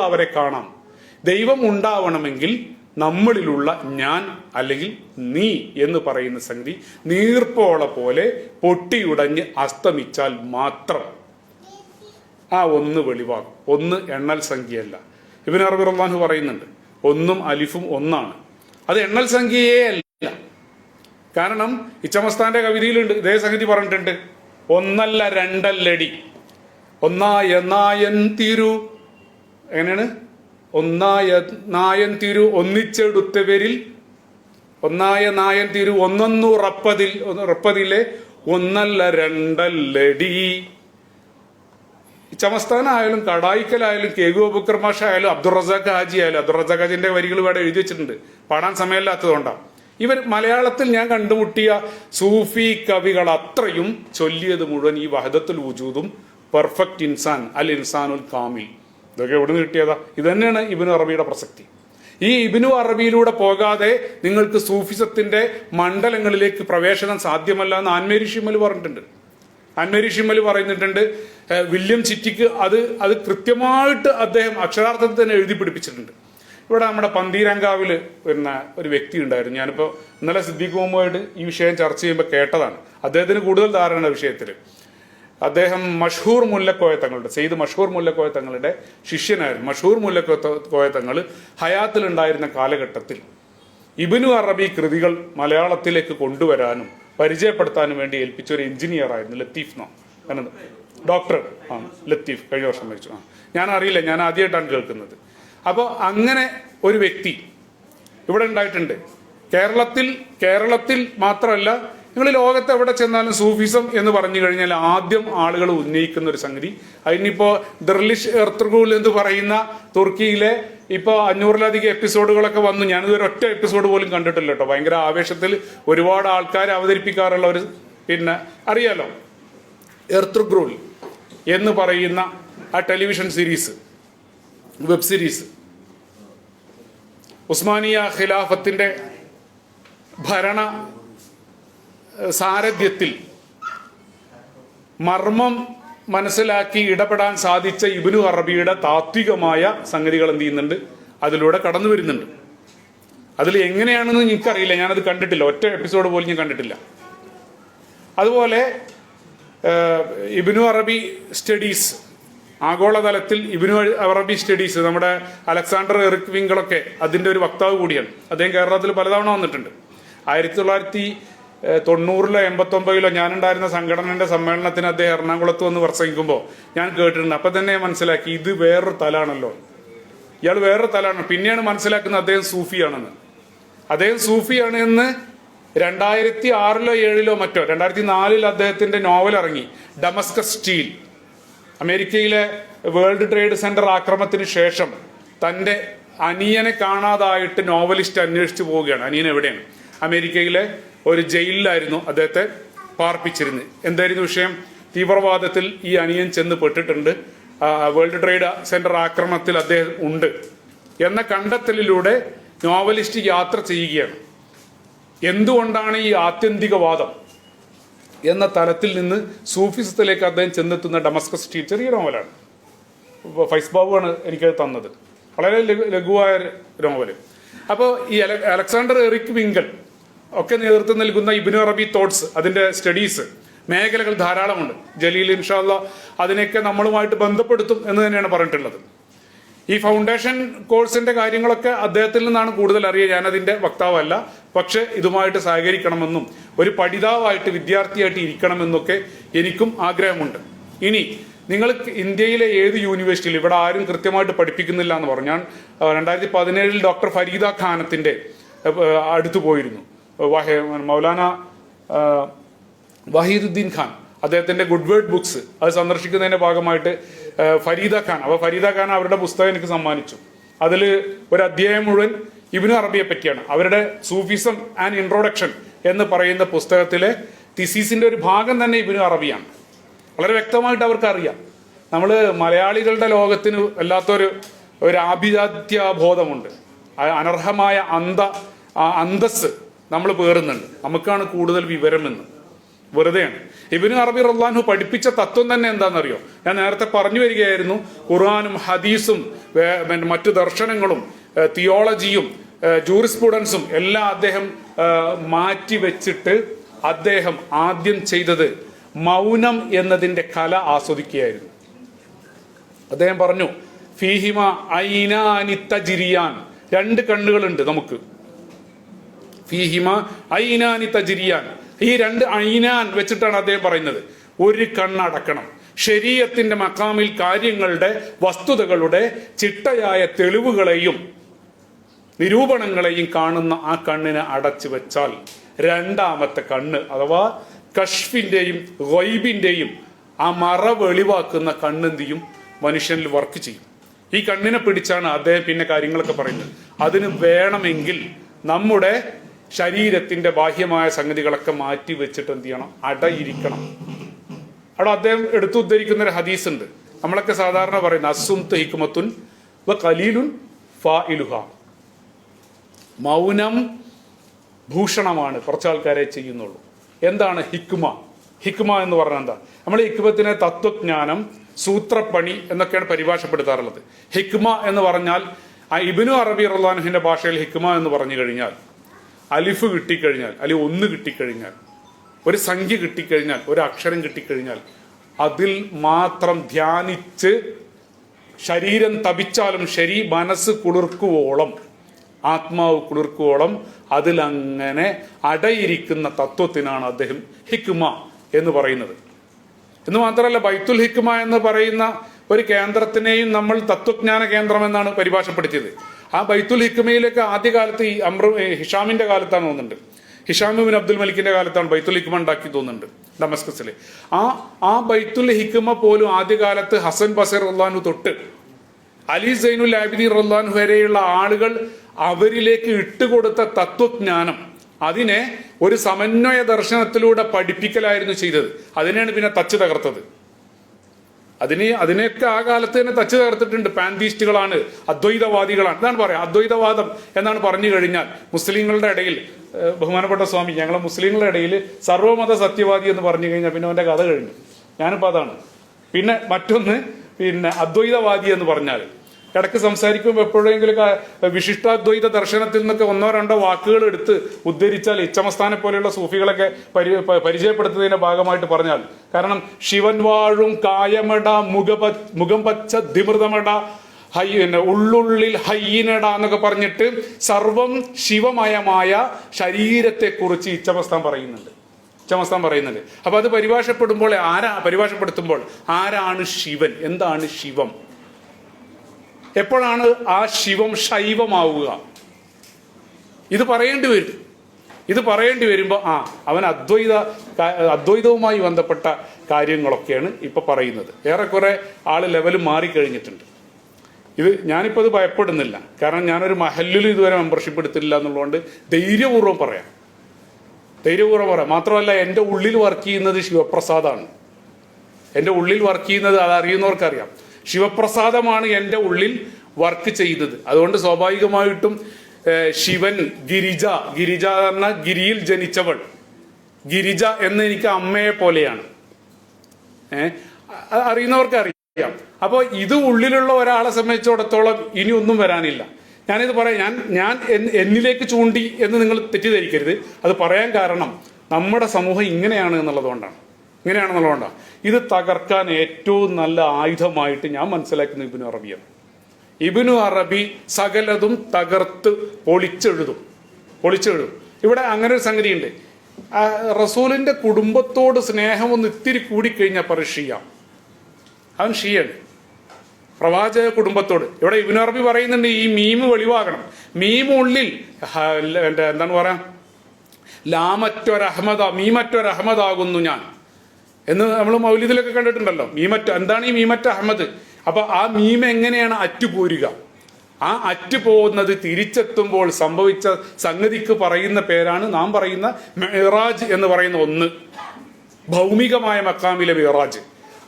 അവരെ കാണാം. ദൈവം ഉണ്ടാവണമെങ്കിൽ നമ്മളിലുള്ള ഞാൻ അല്ലെങ്കിൽ നീ എന്ന് പറയുന്ന സംഗതി നീർപ്പോള പോലെ പൊട്ടിയുടഞ്ഞ് അസ്തമിച്ചാൽ മാത്രം. ആ ഒന്ന് വെളിവാകും ഒന്ന് എണ്ണൽ സംഖ്യയല്ല. ഇബിൻ അറബി റഹ്മാൻ പറയുന്നുണ്ട് ഒന്നും അലിഫും ഒന്നാണ്. അത് എണ്ണൽ സംഖ്യയേ അല്ല. കാരണം ഇച്ചമസ്താന്റെ കവിതയിലുണ്ട് ഇതേ സംഗതി പറഞ്ഞിട്ടുണ്ട്. ഒന്നല്ല രണ്ടല്ലടി. ഒന്നായ നായൻ തിരു എങ്ങനെയാണ്? ഒന്നായ നായൻ തിരു ഒന്നിച്ചെടുത്തവരിൽ ഒന്നായ നായൻ തിരു ഒന്നൊന്നു റപ്പതിൽ റപ്പതിലെ ഒന്നല്ല രണ്ടല്ലടി. ചമസ്ഥാനായാലും കടായിക്കലായാലും കെ അബുക്കർ മാഷ ആയാലും അബ്ദുൾ റസാഖ് ഹാജി ആയാലും അബ്ദുൾ റസാഖ് ഹാജിന്റെ വരികൾ ഇവിടെ എഴുതി വെച്ചിട്ടുണ്ട്. പാടാൻ സമയമില്ലാത്തതുകൊണ്ടാണ് ഇവർ മലയാളത്തിൽ ഞാൻ കണ്ടുമുട്ടിയ സൂഫി കവികൾ അത്രയും ചൊല്ലിയത് മുഴുവൻ ഈ വഹദത്തുൽ വുജൂദും പെർഫെക്റ്റ് ഇൻസാൻ അൽ ഇൻസാനുൽ കാമിൽ. ഇതൊക്കെ എവിടെ നിന്ന് കിട്ടിയതാ? ഇത് തന്നെയാണ് ഇബിനു അറബിയുടെ പ്രസക്തി. ഈ ഇബിനു അറബിയിലൂടെ പോകാതെ നിങ്ങൾക്ക് സൂഫിസത്തിന്റെ മണ്ഡലങ്ങളിലേക്ക് പ്രവേശനം സാധ്യമല്ല എന്ന് ആൻമേരി ഷിമൽ പറഞ്ഞിട്ടുണ്ട്. ആൻമേരി ഷിമ്മൽ പറയുന്നിട്ടുണ്ട് വില്യം ചിറ്റിക്ക് അത് അത് കൃത്യമായിട്ട് അദ്ദേഹം അക്ഷരാർത്ഥത്തിൽ തന്നെ എഴുതി പിടിപ്പിച്ചിട്ടുണ്ട്. ഇവിടെ നമ്മുടെ പന്തീരങ്കാവിൽ വരുന്ന ഒരു വ്യക്തി ഉണ്ടായിരുന്നു. ഞാനിപ്പോൾ ഇന്നലെ സിദ്ദീഖ് മുഹമ്മദ് ഈ വിഷയം ചർച്ച ചെയ്യുമ്പോൾ കേട്ടതാണ്. അദ്ദേഹത്തിന് കൂടുതൽ ധാരണ വിഷയത്തിൽ അദ്ദേഹം മഷൂർ മുല്ലക്കോയ തങ്ങളുടെ സെയ്ദ് മഷൂർ മുല്ലക്കോയ തങ്ങളുടെ ശിഷ്യനായിരുന്നു. മഷൂർ മുല്ലക്കോയ തങ്ങൾ ഹയാത്തിലുണ്ടായിരുന്ന കാലഘട്ടത്തിൽ ഇബിനു അറബി കൃതികൾ മലയാളത്തിലേക്ക് കൊണ്ടുവരാനും പരിചയപ്പെടുത്താനും വേണ്ടി ഏൽപ്പിച്ച ഒരു എഞ്ചിനീയർ ആയിരുന്നു ലത്തീഫ് നോ. ഡോക്ടർ ആ ലത്തീഫ് കഴിഞ്ഞ വർഷം മരിച്ചു. ആ ഞാൻ അറിയില്ല ഞാൻ ആദ്യമായിട്ടാണ് കേൾക്കുന്നത്. അപ്പോൾ അങ്ങനെ ഒരു വ്യക്തി ഇവിടെ ഉണ്ടായിട്ടുണ്ട്. കേരളത്തിൽ കേരളത്തിൽ മാത്രമല്ല നിങ്ങൾ ലോകത്ത് എവിടെ ചെന്നാലും സൂഫിസം എന്ന് പറഞ്ഞു കഴിഞ്ഞാൽ ആദ്യം ആളുകൾ ഉന്നയിക്കുന്ന ഒരു സംഗതി. അതിനിപ്പോ ദർലിഷ് എർത്തുഗൂൾ എന്ന് പറയുന്ന തുർക്കിയിലെ ഇപ്പോൾ അഞ്ഞൂറിലധികം എപ്പിസോഡുകളൊക്കെ വന്നു. ഞാനിതൊരു ഒറ്റ എപ്പിസോഡ് പോലും കണ്ടിട്ടില്ല കേട്ടോ. ഭയങ്കര ആവേശത്തിൽ ഒരുപാട് ആൾക്കാർ അവതരിപ്പിക്കാറുള്ള ഒരു പിന്നെ അറിയാലോ? എർത്തുഗ്രൂൾ എന്ന് പറയുന്ന ആ ടെലിവിഷൻ സീരീസ് വെബ് സീരീസ്. ഉസ്മാനിയ ഖിലാഫത്തിന്റെ ഭരണ സാരഥ്യത്തിൽ മർമ്മം മനസ്സിലാക്കി ഇടപെടാൻ സാധിച്ച ഇബിനു അറബിയുടെ താത്വികമായ സംഗതികൾ എന്ത് ചെയ്യുന്നുണ്ട്? അതിലൂടെ കടന്നു വരുന്നുണ്ട്. അതിൽ എങ്ങനെയാണെന്ന് എനിക്കറിയില്ല. ഞാനത് കണ്ടിട്ടില്ല. ഒറ്റ എപ്പിസോഡ് പോലും ഞാൻ കണ്ടിട്ടില്ല. അതുപോലെ ഇബിനു അറബി സ്റ്റഡീസ് ആഗോളതലത്തിൽ ഇബിനു അറബി സ്റ്റഡീസ് നമ്മുടെ അലക്സാണ്ടർ എറിക് വിങ്കളൊക്കെ അതിന്റെ ഒരു വക്താവ് കൂടിയാണ്. അദ്ദേഹം കേരളത്തിൽ പലതവണ വന്നിട്ടുണ്ട്. ആയിരത്തി തൊള്ളായിരത്തി തൊണ്ണൂറിലോ എൺപത്തൊമ്പതിലോ ഞാനുണ്ടായിരുന്ന സംഘടനയുടെ സമ്മേളനത്തിന് അദ്ദേഹം എറണാകുളത്ത് വന്ന് പ്രസംഗിക്കുമ്പോൾ ഞാൻ കേട്ടിട്ടുണ്ട്. അപ്പം തന്നെ മനസ്സിലാക്കി ഇത് വേറൊരു തലാണല്ലോ. ഇയാൾ വേറൊരു തലാണ്. പിന്നെയാണ് മനസ്സിലാക്കുന്നത് അദ്ദേഹം സൂഫിയാണെന്ന്. അദ്ദേഹം സൂഫിയാണ് എന്ന് രണ്ടായിരത്തി ആറിലോ ഏഴിലോ മറ്റോ രണ്ടായിരത്തി നാലിൽ അദ്ദേഹത്തിന്റെ നോവൽ ഇറങ്ങി ഡമസ്കസ് സ്റ്റീൽ. അമേരിക്കയിലെ വേൾഡ് ട്രേഡ് സെന്റർ ആക്രമത്തിന് ശേഷം തന്റെ അനിയനെ കാണാതായിട്ട് നോവലിസ്റ്റ് അന്വേഷിച്ചു പോവുകയാണ്. അനിയൻ എവിടെയാണ്? അമേരിക്കയിലെ ഒരു ജയിലിലായിരുന്നു അദ്ദേഹത്തെ പാർപ്പിച്ചിരുന്നത്. എന്തായിരുന്നു വിഷയം? തീവ്രവാദത്തിൽ ഈ അനിയൻ ചെന്ന് പെട്ടിട്ടുണ്ട്. വേൾഡ് ട്രേഡ് സെന്റർ ആക്രമണത്തിൽ അദ്ദേഹം ഉണ്ട്. എന്ന കണ്ടെത്തലിലൂടെ നോവലിസ്റ്റ് യാത്ര ചെയ്യുകയാണ്. എന്തുകൊണ്ടാണ് ഈ ആത്യന്തികവാദം? എന്ന തലത്തിൽ നിന്ന് സൂഫിസത്തിലേക്ക് അദ്ദേഹം ചെന്നെത്തുന്ന ഡമസ്കസ് സ്റ്റീൽ ചെറിയ നോവലാണ്. ഫൈസ് ബാബുവാണ് എനിക്കത് തന്നത്. വളരെ ലഘു- ലഘുവായ നോവൽ. അപ്പോൾ ഈ അലക്സാണ്ടർ എറിക് വിങ്കൽ ഒക്കെ നേതൃത്വം നൽകുന്ന ഇബിനു അറബി തോട്ട്സ് അതിന്റെ സ്റ്റഡീസ് മേഖലകൾ ധാരാളമുണ്ട്. ജലീൽ ഇൻഷാല്ല അതിനെയൊക്കെ നമ്മളുമായിട്ട് ബന്ധപ്പെടുത്തും എന്ന് തന്നെയാണ് പറഞ്ഞിട്ടുള്ളത്. ഈ ഫൗണ്ടേഷൻ കോഴ്സിന്റെ കാര്യങ്ങളൊക്കെ അദ്ദേഹത്തിൽ നിന്നാണ് കൂടുതൽ അറിയുക. ഞാനതിന്റെ വക്താവല്ല. പക്ഷെ ഇതുമായിട്ട് സഹകരിക്കണമെന്നും ഒരു പഠിതാവായിട്ട് വിദ്യാർത്ഥിയായിട്ട് ഇരിക്കണമെന്നൊക്കെ എനിക്കും ആഗ്രഹമുണ്ട്. ഇനി നിങ്ങൾ ഇന്ത്യയിലെ ഏത് യൂണിവേഴ്സിറ്റിയിൽ ഇവിടെ ആരും കൃത്യമായിട്ട് പഠിപ്പിക്കുന്നില്ല എന്ന് പറഞ്ഞാൽ രണ്ടായിരത്തി പതിനേഴിൽ ഡോക്ടർ ഫരീദ ഖാനത്തിന്റെ അടുത്തു പോയിരുന്നു. മൗലാന വഹീദുദ്ദീൻ ഖാൻ അദ്ദേഹത്തിന്റെ ഗുഡ് വേർഡ് ബുക്സ് അത് സന്ദർശിക്കുന്നതിന്റെ ഭാഗമായിട്ട് ഫരീദ ഖാൻ. അപ്പൊ ഫരീദ ഖാൻ അവരുടെ പുസ്തകം എനിക്ക് സമ്മാനിച്ചു. അതിൽ ഒരു അധ്യായം മുഴുവൻ ഇബിനു അറബിയെ പറ്റിയാണ്. അവരുടെ സൂഫിസം ആൻഡ് ഇൻട്രോഡക്ഷൻ എന്ന് പറയുന്ന പുസ്തകത്തിലെ തിസീസിന്റെ ഒരു ഭാഗം തന്നെ ഇബിനു അറബിയാണ്. വളരെ വ്യക്തമായിട്ട് അവർക്ക് അറിയാം നമ്മൾ മലയാളികളുടെ ലോകത്തിന് വല്ലാത്തൊരു ഒരു ആഭിജാത്യ ബോധമുണ്ട് അനർഹമായ അന്ത അന്തസ് നമ്മൾ പേറുന്നുണ്ട് നമുക്കാണ് കൂടുതൽ വിവരമെന്ന്. വെറുതെയാണ്. ഇബിന് അറബി റഹ്ലാൻഹു പഠിപ്പിച്ച തത്വം തന്നെ എന്താണെന്നറിയോ? ഞാൻ നേരത്തെ പറഞ്ഞു വരികയായിരുന്നു ഖുർആാനും ഹദീസും മറ്റു ദർശനങ്ങളും തിയോളജിയും ജൂറിസ്പുഡൻസും എല്ലാം അദ്ദേഹം മാറ്റി വെച്ചിട്ട് അദ്ദേഹം ആദ്യം ചെയ്തത് മൗനം എന്നതിന്റെ കല ആസ്വദിക്കുകയായിരുന്നു. അദ്ദേഹം പറഞ്ഞു ഫീഹിമ ഐനാനി തജിരിയാൻ രണ്ട് കണ്ണുകളുണ്ട് നമുക്ക്. ഫീഹിമ ഐനാനി തജിരിയാൻ. ഈ രണ്ട് ഐനാൻ വെച്ചിട്ടാണ് അദ്ദേഹം പറയുന്നത്. ഒരു കണ്ണടക്കണം. ശരീരത്തിന്റെ മക്കാമിൽ കാര്യങ്ങളുടെ വസ്തുതകളുടെ ചിട്ടയായ തെളിവുകളെയും നിരൂപണങ്ങളെയും കാണുന്ന ആ കണ്ണിനെ അടച്ചു വെച്ചാൽ രണ്ടാമത്തെ കണ്ണ് അഥവാ കഷ്ഫിന്റെയും വൈബിന്റെയും ആ മറ വെളിവാക്കുന്ന കണ്ണെന്തിയും മനുഷ്യനിൽ വർക്ക് ചെയ്യും. ഈ കണ്ണിനെ പിടിച്ചാണ് അദ്ദേഹം പിന്നെ കാര്യങ്ങളൊക്കെ പറയുന്നത്. അതിന് വേണമെങ്കിൽ നമ്മുടെ ശരീരത്തിന്റെ ബാഹ്യമായ സംഗതികളൊക്കെ മാറ്റി വെച്ചിട്ട് എന്ത് ചെയ്യണം? അടയിരിക്കണം. അവിടെ അദ്ദേഹം എടുത്തു ഉദ്ധരിക്കുന്ന ഒരു ഹദീസ് ഉണ്ട് നമ്മളൊക്കെ സാധാരണ പറയുന്ന അസും ഹിക്കുമത്തുൻ വ കലീലുൻ ഫാ ഇലുഹ മൗനം ഭൂഷണമാണ്. കുറച്ച് ആൾക്കാരെ ചെയ്യുന്നുള്ളൂ. എന്താണ് ഹിക്മ? ഹിക്മ എന്ന് പറഞ്ഞാൽ എന്താ? നമ്മൾ ഹിക്മത്തിനെ തത്വജ്ഞാനം സൂത്രപ്പണി എന്നൊക്കെയാണ് പരിഭാഷപ്പെടുത്താറുള്ളത്. ഹിക്മ എന്ന് പറഞ്ഞാൽ ആ ഇബിനു അറബി റഹ്ലാനുഹിന്റെ ഭാഷയിൽ ഹിക്മ എന്ന് പറഞ്ഞു കഴിഞ്ഞാൽ അലിഫ് കിട്ടിക്കഴിഞ്ഞാൽ അല്ലെങ്കിൽ ഒന്ന് കിട്ടിക്കഴിഞ്ഞാൽ ഒരു സംഖ്യ കിട്ടിക്കഴിഞ്ഞാൽ ഒരു അക്ഷരം കിട്ടിക്കഴിഞ്ഞാൽ അതിൽ മാത്രം ധ്യാനിച്ച് ശരീരം തപിച്ചാലും ശരി മനസ്സ് കുളിർക്കുവോളം ആത്മാവ് കുളിർക്കുവോളം അതിലങ്ങനെ അടയിരിക്കുന്ന തത്വത്തിനാണ് അദ്ദേഹം ഹിക്മ എന്ന് പറയുന്നത്. എന്ന് മാത്രമല്ല ബൈത്തുൽ ഹിക്മ എന്ന് പറയുന്ന ഒരു കേന്ദ്രത്തിനെയും നമ്മൾ തത്വജ്ഞാന കേന്ദ്രം എന്നാണ് പരിഭാഷപ്പെടുത്തിയത്. ആ ബൈത്തുൽ ഹിക്മയിലേക്ക് ആദ്യകാലത്ത് ഈ അമ്ര ഹിഷാമിന്റെ കാലത്താണ് തോന്നുന്നുണ്ട്. ഹിഷാമി ബിൻ അബ്ദുൽ മലിക്കിന്റെ കാലത്താണ് ബൈത്തുൽ ഹിക്മ ഉണ്ടാക്കി തോന്നുന്നുണ്ട് ഡമസ്കസിൽ. ആ ആ ബൈത്തുൽ ഹിക്മ പോലും ആദ്യകാലത്ത് ഹസൻ ബസർ റഹ്ലാനു തൊട്ട് അലി സൈനുൽ ആബിദി റഹ്ലാൻ വരെയുള്ള ആളുകൾ അവരിലേക്ക് ഇട്ടുകൊടുത്ത തത്വജ്ഞാനം അതിനെ ഒരു സമന്വയ ദർശനത്തിലൂടെ പഠിപ്പിക്കലായിരുന്നു ചെയ്തത്. അതിനെയാണ് പിന്നെ തച്ച് തകർത്തത്. അതിന് അതിനെയൊക്കെ ആ കാലത്ത് തന്നെ തച്ചു തകർത്തിട്ടുണ്ട് പാന്തീസ്റ്റുകളാണ് അദ്വൈതവാദികളാണ്. എന്താണ് പറയാം അദ്വൈതവാദം എന്നാണ് പറഞ്ഞു കഴിഞ്ഞാൽ മുസ്ലിങ്ങളുടെ ഇടയിൽ ബഹുമാനപ്പെട്ട സ്വാമി ഞങ്ങളെ മുസ്ലിങ്ങളുടെ ഇടയിൽ സർവമത സത്യവാദി എന്ന് പറഞ്ഞു കഴിഞ്ഞാൽ പിന്നെ അവന്റെ കഥ കഴിഞ്ഞു. ഞാനിപ്പോൾ അതാണ്. പിന്നെ മറ്റൊന്ന് പിന്നെ അദ്വൈതവാദി എന്ന് പറഞ്ഞാൽ ഇടയ്ക്ക് സംസാരിക്കുമ്പോൾ എപ്പോഴെങ്കിലും വിശിഷ്ടാദ്വൈത ദർശനത്തിൽ നിന്നൊക്കെ ഒന്നോ രണ്ടോ വാക്കുകൾ എടുത്ത് ഉദ്ധരിച്ചാൽ ഇച്ചമസ്ഥാനെ പോലെയുള്ള സൂഫികളൊക്കെ പരി പരിചയപ്പെടുത്തുന്നതിന്റെ ഭാഗമായിട്ട് പറഞ്ഞാൽ. കാരണം ശിവൻ വാഴും കായമട മുഖപ മുഖം പച്ച ധിമൃതമട ഹൈ ഉള്ളുള്ളിൽ ഹയ്യനട എന്നൊക്കെ പറഞ്ഞിട്ട് സർവം ശിവമയമായ ശരീരത്തെക്കുറിച്ച് ഇച്ചമസ്ഥാൻ പറയുന്നുണ്ട്. ഇച്ചമസ്ഥാൻ പറയുന്നുണ്ട്. അപ്പൊ അത് പരിഭാഷപ്പെടുമ്പോൾ ആരാ പരിഭാഷപ്പെടുത്തുമ്പോൾ ആരാണ് ശിവൻ? എന്താണ് ശിവം? എപ്പോഴാണ് ആ ശിവം ശൈവമാവുക? ഇത് പറയേണ്ടി വരും. ഇത് പറയേണ്ടി വരുമ്പോൾ ആ അവൻ അദ്വൈത അദ്വൈതവുമായി ബന്ധപ്പെട്ട കാര്യങ്ങളൊക്കെയാണ് ഇപ്പൊ പറയുന്നത്. ഏറെക്കുറെ ആൾ ലെവൽ മാറിക്കഴിഞ്ഞിട്ടുണ്ട്. ഇത് ഞാനിപ്പോൾ അത് ഭയപ്പെടുന്നില്ല. കാരണം ഞാനൊരു മഹല്ലിൽ ഇതുവരെ മെമ്പർഷിപ്പ് എടുത്തില്ല എന്നുള്ളതുകൊണ്ട് ധൈര്യപൂർവം പറയാം. ധൈര്യപൂർവം പറയാം. മാത്രമല്ല എന്റെ ഉള്ളിൽ വർക്ക് ചെയ്യുന്നത് ശിവപ്രസാദാണ്. എന്റെ ഉള്ളിൽ വർക്ക് ചെയ്യുന്നത് അത് അറിയുന്നവർക്കറിയാം ശിവപ്രസാദമാണ് എന്റെ ഉള്ളിൽ വർക്ക് ചെയ്തത്. അതുകൊണ്ട് സ്വാഭാവികമായിട്ടും ശിവൻ ഗിരിജ ഗിരിജ എന്ന് ഗിരിയിൽ ജനിച്ചവൾ. ഗിരിജ എന്ന് എനിക്ക് അമ്മയെ പോലെയാണ്. ഏഹ് അറിയുന്നവർക്ക് അറിയാം. അപ്പോൾ ഇത് ഉള്ളിലുള്ള ഒരാളെ സംബന്ധിച്ചിടത്തോളം ഇനി ഒന്നും വരാനില്ല. ഞാനിത് പറയാം ഞാൻ ഞാൻ എന്നിലേക്ക് ചൂണ്ടി എന്ന് നിങ്ങൾ തെറ്റിദ്ധരിക്കരുത്. അത് പറയാൻ കാരണം നമ്മുടെ സമൂഹം ഇങ്ങനെയാണ് എന്നുള്ളതുകൊണ്ടാണ്. ഇങ്ങനെയാണെന്നുള്ളതുകൊണ്ടാണ് ഇത് തകർക്കാൻ ഏറ്റവും നല്ല ആയുധമായിട്ട് ഞാൻ മനസ്സിലാക്കുന്ന ഇബിനു അറബിയാണ് ഇബിനു അറബി സകലതും തകർത്ത് പൊളിച്ചെഴുതും. പൊളിച്ചെഴുതും. ഇവിടെ അങ്ങനെ ഒരു സംഗതിയുണ്ട്. റസൂലിന്റെ കുടുംബത്തോട് സ്നേഹം ഒന്ന് ഇത്തിരി കൂടിക്കഴിഞ്ഞാൽ പറ അവൻ ഷിയാണ്. പ്രവാചക കുടുംബത്തോട്. ഇവിടെ ഇബിനു അറബി പറയുന്നുണ്ട് ഈ മീമ് വെളിവാകണം. മീമ് ഉള്ളിൽ എന്താണ് പറയാ? ലാമറ്റൊരഹമ്മദ മീമറ്റൊരഹമ്മദാകുന്നു ഞാൻ. എന്ന് നമ്മൾ മൗലിദിലൊക്കെ കണ്ടിട്ടുണ്ടല്ലോ. മീമറ്റ എന്താണ് ഈ മീമറ്റ അഹമ്മദ്? അപ്പൊ ആ മീമ എങ്ങനെയാണ് അറ്റുപോരുക ആ അറ്റു പോകുന്നത് തിരിച്ചെത്തുമ്പോൾ സംഭവിച്ച സംഗതിക്ക് പറയുന്ന പേരാണ് നാം പറയുന്ന മെഹറാജ് എന്ന് പറയുന്ന ഒന്ന്. ഭൗമികമായ മക്കാമിലെ മെഹറാജ്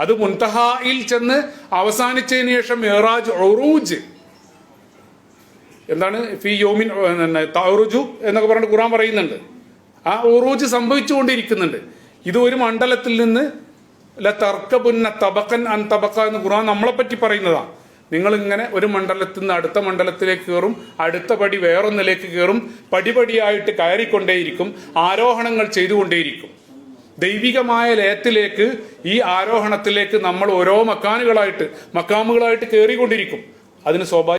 അത് മുൻതഹായിൽ ചെന്ന് അവസാനിച്ചതിന് ശേഷം മെഹറാജ് ഒറൂജ് എന്താണ്? ഫി യോമിൻ തൗറുജു എന്നൊക്കെ പറഞ്ഞിട്ട് ഖുറാൻ പറയുന്നുണ്ട്. ആ ഒറൂജ് സംഭവിച്ചുകൊണ്ടിരിക്കുന്നുണ്ട്. ഇത് ഒരു മണ്ഡലത്തിൽ നിന്ന് ല തർക്കപുന്ന തബക്കൻ അൻ തബക്ക എന്ന് ഖുർആൻ നമ്മളെ പറ്റി പറയുന്നതാണ് നിങ്ങൾ ഇങ്ങനെ ഒരു മണ്ഡലത്തിൽ നിന്ന് അടുത്ത മണ്ഡലത്തിലേക്ക് കയറും അടുത്ത പടി വേറൊന്നിലേക്ക് കയറും പടിപടിയായിട്ട് കയറിക്കൊണ്ടേയിരിക്കും ആരോഹണങ്ങൾ ചെയ്തുകൊണ്ടേയിരിക്കും. ദൈവികമായ ലയത്തിലേക്ക് ഈ ആരോഹണത്തിലേക്ക് നമ്മൾ ഓരോ മക്കാനുകളായിട്ട് മക്കാമുകളായിട്ട് കയറിക്കൊണ്ടിരിക്കും. അതിന് സ്വാഭാവിക